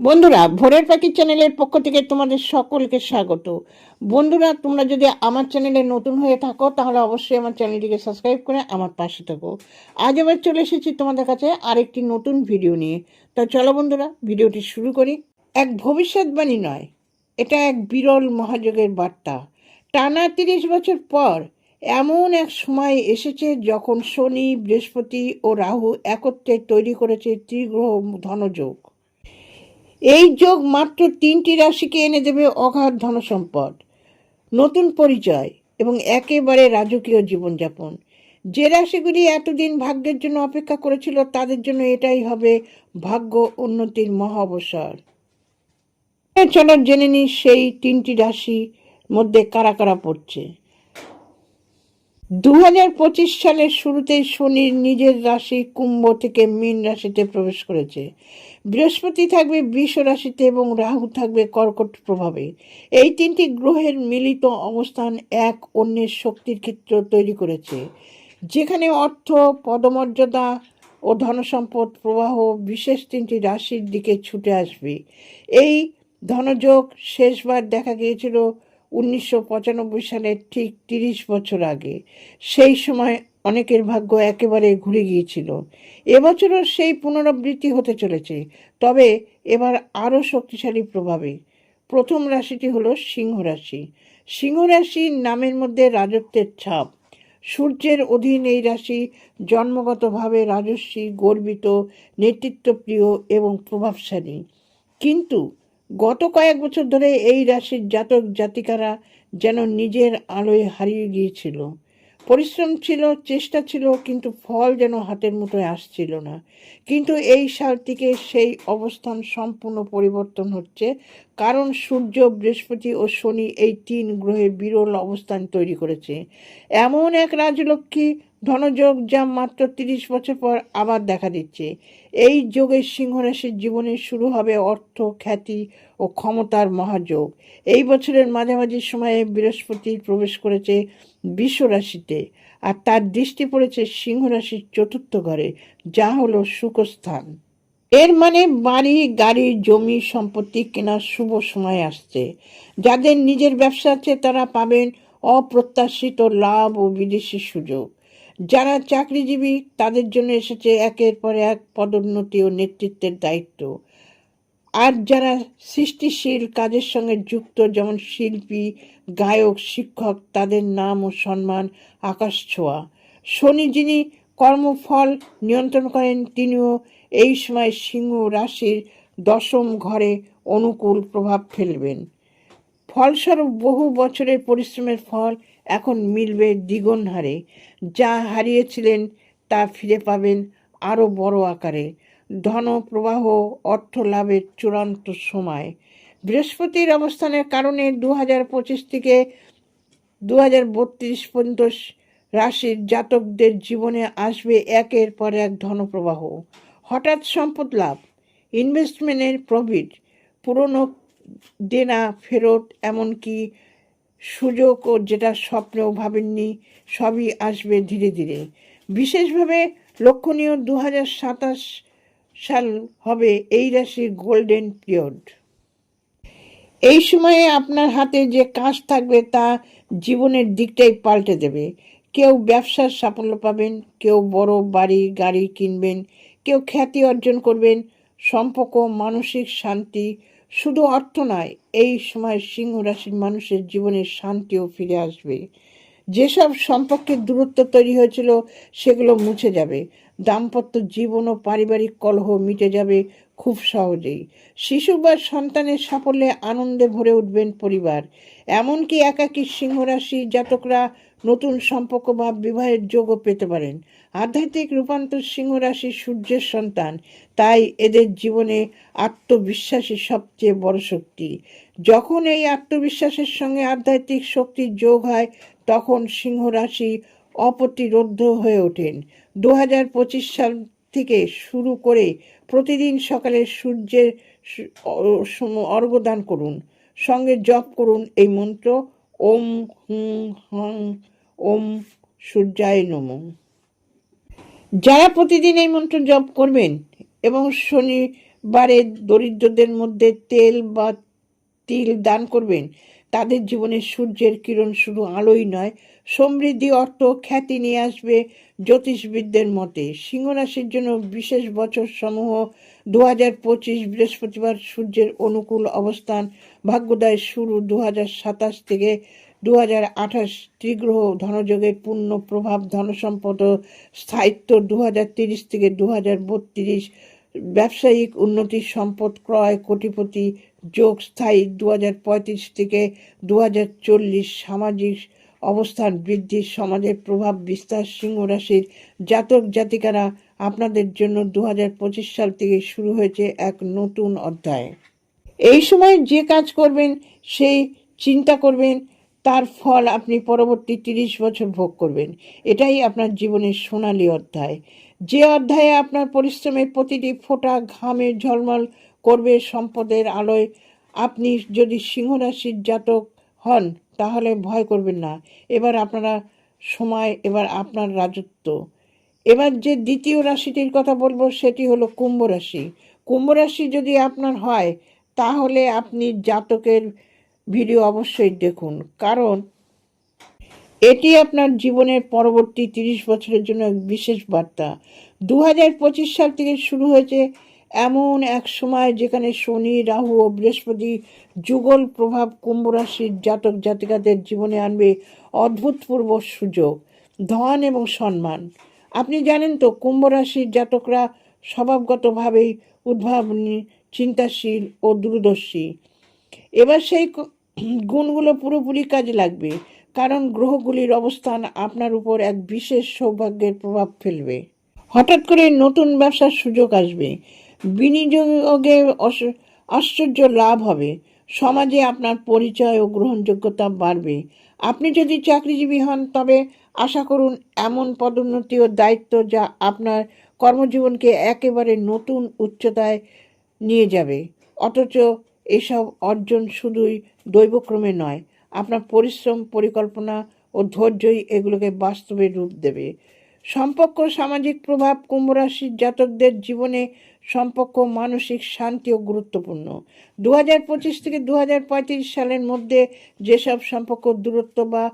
বন্ধুরা, ভোরের পাখি চ্যানেলের পক্ষ থেকে তোমাদের সকলকে স্বাগত। বন্ধুরা, তোমরা যদি আমার চ্যানেলে নতুন হয়ে থাকো, তাহলে অবশ্যই আমার চ্যানেলটিকে সাবস্ক্রাইব করে আমার পাশে থাকো। আজ আবার চলে এসেছি তোমাদের কাছে আরেকটি নতুন ভিডিও নিয়ে। তো চলো বন্ধুরা, ভিডিওটি শুরু করি। এক ভবিষ্যৎবাণী নয়, এটা এক বিরল মহাযোগের বার্তা। টানা তিরিশ বছর পর এমন এক সময় এসেছে যখন শনি, বৃহস্পতি ও রাহু একত্রে তৈরি করেছে ত্রিগ্রহ ধনযোগ। এই যোগ মাত্র তিনটি রাশিকে এনে দেবে অগাধ ধনসম্পদ, নতুন পরিচয় এবং একেবারে রাজকীয় জীবনযাপন। যে রাশিগুলি এতদিন ভাগ্যের জন্য অপেক্ষা করেছিল, তাদের জন্য এটাই হবে ভাগ্য উন্নতির মহা অবসর চলো জেনে নিই সেই তিনটি রাশি মধ্যে কারা কারা পড়ছে। দু হাজার পঁচিশ সালের শুরুতেই শনির নিজের রাশি কুম্ভ থেকে মীন রাশিতে প্রবেশ করেছে। বৃহস্পতি থাকবে বৃষ রাশিতে এবং রাহু থাকবে কর্কট প্রভাবে। এই তিনটি গ্রহের মিলিত অবস্থান এক অন্যের শক্তির ক্ষেত্র তৈরি করেছে, যেখানে অর্থ, পদমর্যাদা ও ধনসম্পদ প্রবাহ বিশেষ তিনটি রাশির দিকে ছুটে আসবে। এই ধনযোগ শেষবার দেখা গিয়েছিল উনিশশো পঁচানব্বই সালের ঠিক তিরিশ বছর আগে। সেই সময় অনেকের ভাগ্য একেবারে ঘুরে গিয়েছিল। এবছরও সেই পুনরাবৃত্তি হতে চলেছে। তবে এবার আরও শক্তিশালী প্রভাবে। প্রথম রাশিটি হলো সিংহ রাশি। সিংহ রাশির নামের মধ্যে রাজত্বের ছাপ। সূর্যের অধীন এই রাশি জন্মগতভাবে রাজস্বী, গর্বিত, নেতৃত্বপ্রিয় এবং প্রভাবশালী। কিন্তু গত কয়েক বছর ধরে এই রাশির জাতক জাতিকারা যেন নিজের আলোয় হারিয়ে গিয়েছিল। পরিশ্রম ছিল, চেষ্টা ছিল, কিন্তু ফল যেন হাতের মুঠোয় আসছিল না। কিন্তু এই সাল থেকে সেই অবস্থান সম্পূর্ণ পরিবর্তন হচ্ছে, কারণ সূর্য, বৃহস্পতি ও শনি এই তিন গ্রহে বিরল অবস্থান তৈরি করেছে। এমন এক রাজলক্ষ্মী ধনযোগ যা মাত্র তিরিশ বছর পর আবার দেখা দিচ্ছে। এই যোগের সিংহরাশির জীবনে শুরু হবে অর্থ, খ্যাতি ও ক্ষমতার মহাযোগ। এই বছরের মাঝামাঝি সময়ে বৃহস্পতি প্রবেশ করেছে বিশ্বরাশিতে আর তার দৃষ্টি পড়েছে সিংহরাশির চতুর্থ ঘরে, যা হলো সুখস্থান এর মানে বাড়ি, গাড়ি, জমি, সম্পত্তি কেনার শুভ সময় আসছে। যাদের নিজের ব্যবসা আছে তারা পাবেন অপ্রত্যাশিত লাভ ও বিদেশি সুযোগ। যারা চাকরিজীবী, তাদের জন্য এসেছে একের পর এক পদোন্নতি ও নেতৃত্বের দায়িত্ব। আর যারা সৃষ্টিশীল কাজের সঙ্গে যুক্ত, যেমন শিল্পী, গায়ক, শিক্ষক, তাদের নাম ও সম্মান আকাশ ছোঁয়া। শনি যিনি কর্মফল নিয়ন্ত্রণ করেন, তিনিও এই সময় সিংহ রাশির দশম ঘরে অনুকূল প্রভাব ফেলবেন। ফলস্বরূপ বহু বছরের পরিশ্রমের ফল এখন মিলবে দ্বিগুণ হারে। যা হারিয়েছিলেন তা ফিরে পাবেন আরও বড় আকারে। ধন প্রবাহ অর্থ লাভের চূড়ান্ত সময়। বৃহস্পতির অবস্থানের কারণে দু হাজার পঁচিশ থেকে দু হাজার বত্রিশ পর্যন্ত রাশির জাতকদের জীবনে আসবে একের পর এক ধনপ্রবাহ। হঠাৎ সম্পদ লাভ ইনভেস্টমেন্টের প্রফিট পুরনো দেনা ফেরত, এমনকি সুযোগও যেটা স্বপ্নেও ভাবেননি, সবই আসবে ধীরে ধীরে। বিশেষভাবে লক্ষণীয় দু হাজার সাতাশ সাল হবে এই রাশির গোল্ডেন পিরিয়ড। এই সময়ে আপনার হাতে যে কাজ থাকবে তা জীবনের দিকটাই পাল্টে দেবে। কেউ ব্যবসার সাফল্য পাবেন, কেউ বড় বাড়ি, গাড়ি কিনবেন, কেউ খ্যাতি অর্জন করবেন, সম্পর্ক, মানসিক শান্তি শুধু অর্থ নয়, এই সময় সিংহ রাশির মানুষের জীবনে শান্তিও ফিরে আসবে। যেসব সম্পর্কের দূরত্ব তৈরি হয়েছিল, সেগুলো মুছে যাবে। দাম্পত্য জীবন ও পারিবারিক কলহ মিটে যাবে। খুব সহজেই। শিশু বা সন্তানের সাফল্যে আনন্দে ভরে উঠবেন পরিবার। এমনকি একাকী সিংহরাশি জাতকরা নতুন সম্পর্ক বা বিবাহের যোগও পেতে পারেন। আধ্যাত্মিক রূপান্তর সিংহরাশি সূর্যের সন্তান, তাই এদের জীবনে আত্মবিশ্বাসী সবচেয়ে বড় শক্তি। যখন এই আত্মবিশ্বাসের সঙ্গে আধ্যাত্মিক শক্তির যোগ হয়, তখন সিংহরাশি অপ্রতিরোধ্য হয়ে ওঠেন। দু হাজার পঁচিশ সাল থেকে শুরু করে প্রতিদিন সকালে সূর্যের অর্ঘদান করুন। সঙ্গে জপ করুন এই মন্ত্র, ওম হুম হং, ওম সূর্যায় নম। যারা প্রতিদিন এই মন্ত্র জপ করবেন এবং শনি বারে দরিদ্রদের মধ্যে তেল বা তিল দান করবেন তাদের জীবনে সূর্যের কিরণ শুধু আলোই নয়, সমৃদ্ধি, অর্থ, খ্যাতি নিয়ে আসবে জ্যোতিষবিদদের মতে। সিংহ রাশির জন্য বিশেষ বছর সমূহ দু হাজার পঁচিশ বৃহস্পতিবার সূর্যের অনুকূল অবস্থান, ভাগ্যোদয় শুরু দু হাজার সাতাশ থেকে দু হাজার আঠাশ ত্রিগ্রহ, ধনযোগের পূর্ণ প্রভাব, ধনসম্পদ স্থায়িত্ব দু হাজার তিরিশ থেকে দু হাজার বত্রিশ, ব্যবসায়িক উন্নতি, সম্পদ ক্রয়, কোটিপতি যোগ স্থায়ী দু হাজার পঁয়ত্রিশ থেকে দু হাজার চল্লিশ সামাজিক অবস্থান বৃদ্ধি সমাজের প্রভাব বিস্তার সিংহ রাশির জাতক জাতিকারা আপনাদের জন্য দু হাজার পঁচিশ সাল থেকে শুরু হয়েছে এক নতুন অধ্যায়। এই সময় যে কাজ করবেন, সেই চিন্তা করবেন, তার ফল আপনি পরবর্তী তিরিশ বছর ভোগ করবেন। এটাই আপনার জীবনের সোনালী অধ্যায়। যে অধ্যায়ে আপনার পরিশ্রমের প্রতিটি ফোঁটা ঘামে ঝলমল করবে সম্পদের আলোয়। আপনি যদি সিংহরাশির জাতক হন, তাহলে ভয় করবেন না। এবার আপনারা সময়, এবার আপনার রাজত্ব। এবার যে দ্বিতীয় রাশিটির কথা বলব, সেটি হলো কুম্ভ রাশি। কুম্ভ রাশি যদি আপনার হয়, তাহলে আপনি জাতকের ভিডিও অবশ্যই দেখুন। কারণ এটি আপনার জীবনের পরবর্তী তিরিশ বছরের জন্য বিশেষ বার্তা। দু হাজার পঁচিশ সাল থেকে শুরু হয়েছে এমন এক সময় যেখানে শনি, রাহু ও বৃহস্পতি যুগল প্রভাব কুম্ভ রাশির জাতক জাতিকাদের জীবনে আনবে অদ্ভুতপূর্ব সুযোগ, ধন এবং সম্মান। আপনি জানেন তো, কুম্ভ রাশির জাতকরা স্বভাবগতভাবেই উদ্ভাবনী চিন্তাশীল ও দূরদর্শী। এবার সেই গুণগুলো পুরোপুরি কাজে লাগবে, কারণ গ্রহগুলির অবস্থান আপনার উপর এক বিশেষ সৌভাগ্যের প্রভাব ফেলবে। হঠাৎ করে নতুন ব্যবসার সুযোগ আসবে বিনিয়োগে আশ্চর্য লাভ হবে। সমাজে আপনার পরিচয় ও গ্রহণযোগ্যতা বাড়বে। আপনি যদি চাকরিজীবী হন, তবে আশা করুন এমন পদোন্নতি ও দায়িত্ব যা আপনার কর্মজীবনকে একেবারে নতুন উচ্চতায় নিয়ে যাবে। অথচ এসব অর্জন শুধুই দৈবক্রমে নয়, আপনার পরিশ্রম, পরিকল্পনা ও ধৈর্যই এগুলোকে বাস্তবে রূপ দেবে। সম্পর্ক, সামাজিক প্রভাব কুম্ভ রাশির জাতকদের জীবনে সম্পর্ক, মানসিক শান্তিও গুরুত্বপূর্ণ। দু হাজার পঁচিশ থেকে দু হাজার পঁয়ত্রিশ সালের মধ্যে যেসব সম্পর্ক দূরত্ব বা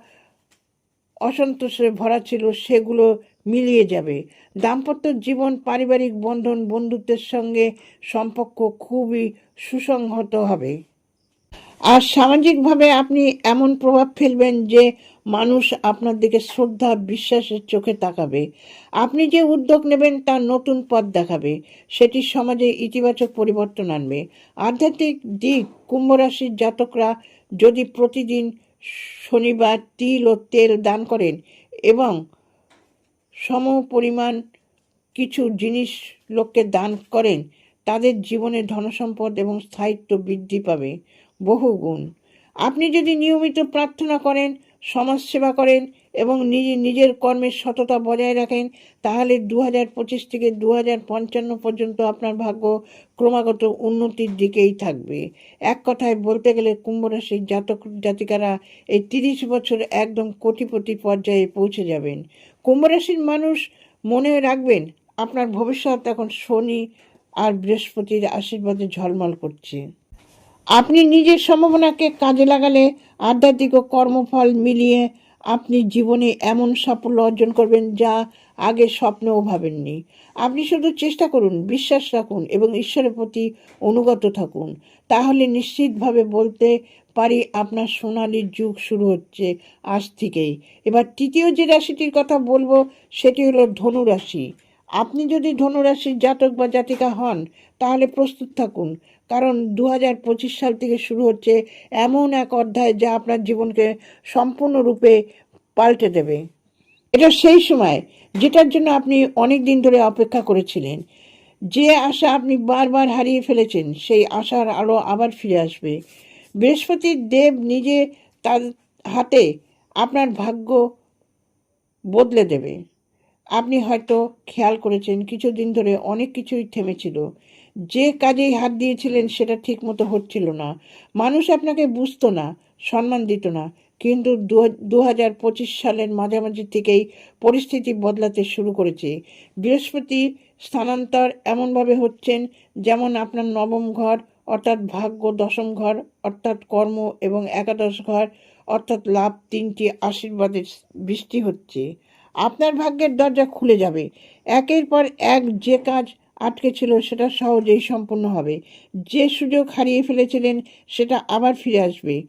অসন্তোষে ভরা ছিল, সেগুলো মিলিয়ে যাবে। দাম্পত্য জীবন, পারিবারিক বন্ধন, বন্ধুত্বের সঙ্গে সম্পর্ক খুবই সুসংহত হবে। আর সামাজিকভাবে আপনি এমন প্রভাব ফেলবেন যে মানুষ আপনার দিকে শ্রদ্ধা, বিশ্বাসের চোখে তাকাবে। আপনি যে উদ্যোগ নেবেন তার নতুন পথ দেখাবে। সেটি সমাজে ইতিবাচক পরিবর্তন আনবে। আধ্যাত্মিক দিক, কুম্ভ রাশির জাতকরা যদি প্রতিদিন শনিবার তিল ও তেল দান করেন এবং সম পরিমাণ কিছু জিনিস লোককে দান করেন তাদের জীবনে ধনসম্পদ এবং স্থায়িত্ব বৃদ্ধি পাবে। বহুগুণ আপনি যদি নিয়মিত প্রার্থনা করেন, সমাজসেবা করেন এবং নিজে নিজের কর্মের সততা বজায় রাখেন, তাহলে দু হাজার পঁচিশ থেকে দু হাজার পঞ্চান্ন পর্যন্ত আপনার ভাগ্য ক্রমাগত উন্নতির দিকেই থাকবে। এক কথায় বলতে গেলে কুম্ভ রাশির জাতক জাতিকারা এই তিরিশ বছর একদম কোটিপতি পর্যায়ে পৌঁছে যাবেন। কুম্ভ রাশির মানুষ মনে রাখবেন, আপনার ভবিষ্যৎ এখন শনি আর বৃহস্পতির আশীর্বাদে ঝলমল করছে। আপনি নিজের সম্ভাবনাকে কাজে লাগালে আধ্যাত্মিক ও কর্মফল মিলিয়ে আপনি জীবনে এমন সাফল্য অর্জন করবেন যা আগে স্বপ্নেও ভাবেননি। আপনি শুধু চেষ্টা করুন, বিশ্বাস রাখুন এবং ঈশ্বরের প্রতি অনুগত থাকুন। তাহলে নিশ্চিতভাবে বলতে পারি আপনার সোনালী যুগ শুরু হচ্ছে আজ থেকেই। এবার তৃতীয় যে রাশিটির কথা বলব, সেটি হলো ধনু রাশি। আপনি যদি ধনুরাশির জাতক বা জাতিকা হন, তাহলে প্রস্তুত থাকুন। কারণ দু হাজার পঁচিশ সাল থেকে শুরু হচ্ছে এমন এক অধ্যায় যা আপনার জীবনকে সম্পূর্ণরূপে পাল্টে দেবে। এটা সেই সময় যেটার জন্য আপনি অনেক দিন ধরে অপেক্ষা করেছিলেন। যে আশা আপনি বারবার হারিয়ে ফেলেছেন, সেই আশার আলো আবার ফিরে আসবে। বৃহস্পতির দেব নিজে তার হাতে আপনার ভাগ্য বদলে দেবে। আপনি হয়তো খেয়াল করেছেন, কিছুদিন ধরে অনেক কিছুই থেমেছিল। যে কাজেই হাত দিয়েছিলেন সেটা ঠিক মতো হচ্ছিল না। মানুষ আপনাকে বুঝতো না, সম্মান দিত না। কিন্তু দু হাজার পঁচিশ সালের মাঝামাঝি থেকেই পরিস্থিতি বদলাতে শুরু করেছে। বৃহস্পতি স্থানান্তর এমনভাবে হচ্ছেন যেমন আপনার নবম ঘর, অর্থাৎ ভাগ্য দশম ঘর, অর্থাৎ কর্ম এবং একাদশ ঘর, অর্থাৎ লাভ তিনটি আশীর্বাদের বৃষ্টি হচ্ছে। আপনার ভাগ্যের দরজা খুলে যাবে। একের পর এক যে কাজ আটকে ছিল সেটা সহজেই সম্পূর্ণ হবে। যে সুযোগ হারিয়ে ফেলেছিলেন সেটা আবার ফিরে আসবে।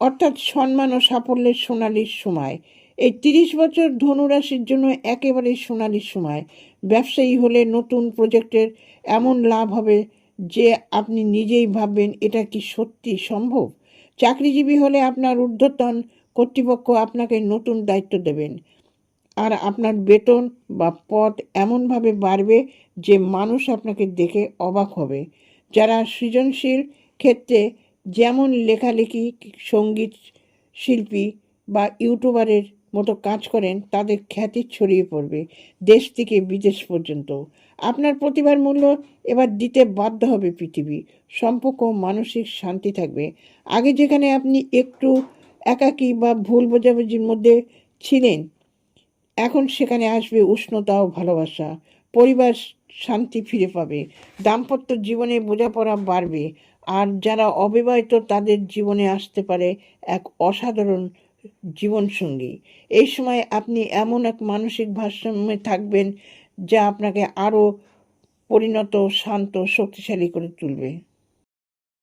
অর্থাৎ সম্মান ও সাফল্যের সোনালির সময়। এই তিরিশ বছর ধনুরাশির জন্য একেবারে সোনালির সময়। ব্যবসায়ী হলে নতুন প্রজেক্টের এমন লাভ হবে যে আপনি নিজেই ভাববেন, এটা কি সত্যি সম্ভব? চাকরিজীবী হলে আপনার ঊর্ধ্বতন কর্তৃপক্ষ আপনাকে নতুন দায়িত্ব দেবেন। আর আপনার বেতন বা পদ এমনভাবে বাড়বে যে মানুষ আপনাকে দেখে অবাক হবে। যারা সৃজনশীল ক্ষেত্রে যেমন লেখালেখি, সংগীত শিল্পী বা ইউটিউবারের মতো কাজ করেন, তাদের খ্যাতি ছড়িয়ে পড়বে দেশ থেকে বিদেশ পর্যন্ত। আপনার প্রতিভার মূল্য এবার দিতে বাধ্য হবে পৃথিবী। সম্পর্ক, মানসিক শান্তি থাকবে। আগে যেখানে আপনি একটু একাকী বা ভুল বোঝাবুঝির মধ্যে ছিলেন এখন সেখানে আসবে উষ্ণতা ও ভালোবাসা। পরিবার শান্তি ফিরে পাবে। দাম্পত্য জীবনে বোঝাপড়া বাড়বে। আর যারা অবিবাহিত, তাদের জীবনে আসতে পারে এক অসাধারণ জীবনসঙ্গী। এই সময় আপনি এমন এক মানসিক ভারসাম্যে থাকবেন, যা আপনাকে আরও পরিণত, শান্ত, শক্তিশালী করে তুলবে।